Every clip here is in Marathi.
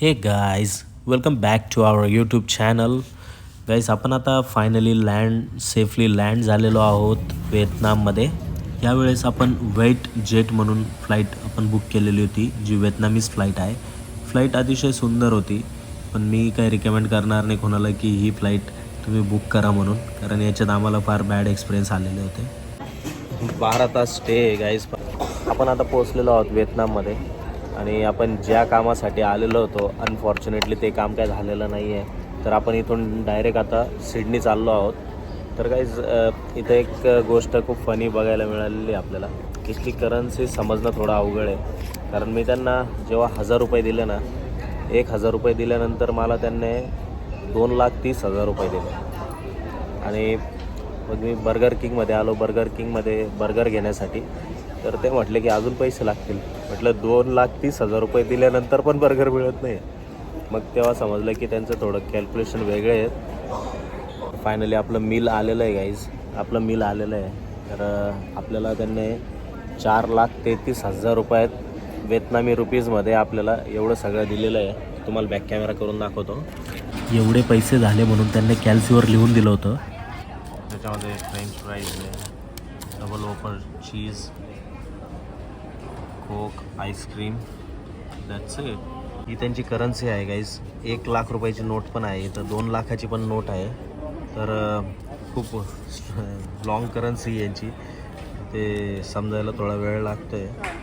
Hey guys welcome back to our YouTube channel guys आपण आता फायनली लँड सेफली लँड झालेलो आहोत व्हिएतनाममध्ये. यावेळेस आपण वेट जेट म्हणून फ्लाईट आपण बुक केलेली होती जी व्हिएतनामीज फ्लाईट आहे. फ्लाईट अतिशय सुंदर होती पण मी काही रिकमेंड करणार नाही कोणाला की ही फ्लाईट तुम्ही बुक करा म्हणून कारण याच्यात आम्हाला फार बॅड एक्सपिरियन्स आलेले होते. बारा तास स्टे गाईज आपण आता पोहोचलेलो आहोत व्हिएतनाममध्ये. आणि आपण ज्या कामासाठी आलेलो होतो अनफॉर्च्युनेटली ते काम काय झालेलं नाही आहे तर आपण इथून डायरेक्ट आता सिडनी चाललो आहोत. तर काहीच इथं एक गोष्ट खूप फनी बघायला मिळालेली आपल्याला इथली करन्सी समजणं थोडं अवघड आहे. कारण मी त्यांना जेव्हा हजार रुपये दिले ना एक हजार रुपये दिल्यानंतर मला त्यांनी दोन लाख तीस हजार रुपये दिले. आणि मग मी बर्गर किंगमध्ये आलो. बर्गर किंगमध्ये बर्गर घेण्यासाठी. तर ते म्हटले की अजून पैसे लागतील. म्हटलं दोन लाख तीस हजार रुपये दिल्यानंतर पण बर्गर मिळत नाही. मग तेव्हा समजलं की त्यांचं थोडं कॅल्क्युलेशन वेगळे आहेत फायनली आपलं मिल आलेलं आहे गाईज आपलं मिल आलेलं आहे. तर आपल्याला त्यांनी चार लाख तेहतीस हजार रुपयात वेतनामी रुपीजमध्ये आपल्याला एवढं सगळं दिलेलं आहे. तुम्हाला बॅक कॅमेरा करून दाखवतो. एवढे पैसे झाले म्हणून त्यांनी कॅल्सीवर लिहून दिलं होतं. त्याच्यामध्ये फ्रेंच फ्राईज आहे double open cheese Coke ice cream that's it ही त्यांची करन्सी आहे गाईज एक लाख रुपयाची नोट पण आहे. इथं दोन लाखाची पण नोट आहे. तर खूप लॉंग करन्सी यांची. ते समजायला थोडा वेळ लागतो आहे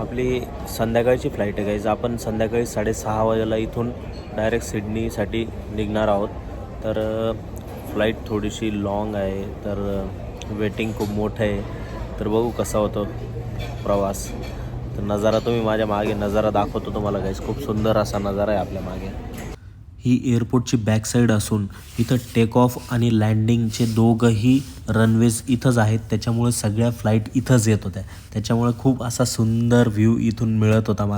आपली संध्याकाळची फ्लाईट आहे गाईज आपण संध्याकाळी साडेसहा वाजेला इथून डायरेक्ट सिडनीसाठी निघणार आहोत. तर फ्लाईट थोडीशी लाँग आहे. तर वेटिंग खूप मोठं आहे. तर बघू कसा होतो. प्रवास. तर नजारा तुम्ही माझ्या मागे नजारा दाखवतो तुम्हाला गाईस खूप सुंदर असा नजारा आहे आपल्या मागे. ही एअरपोर्टची बॅक साईड असून इथं टेक ऑफ आणि लँडिंगचे दोघंही रनवेज इथंच आहेत. त्याच्यामुळे सगळ्या फ्लाईट इथंच येत होत्या. त्याच्यामुळे खूप असा सुंदर व्ह्यू इथून मिळत होता मला.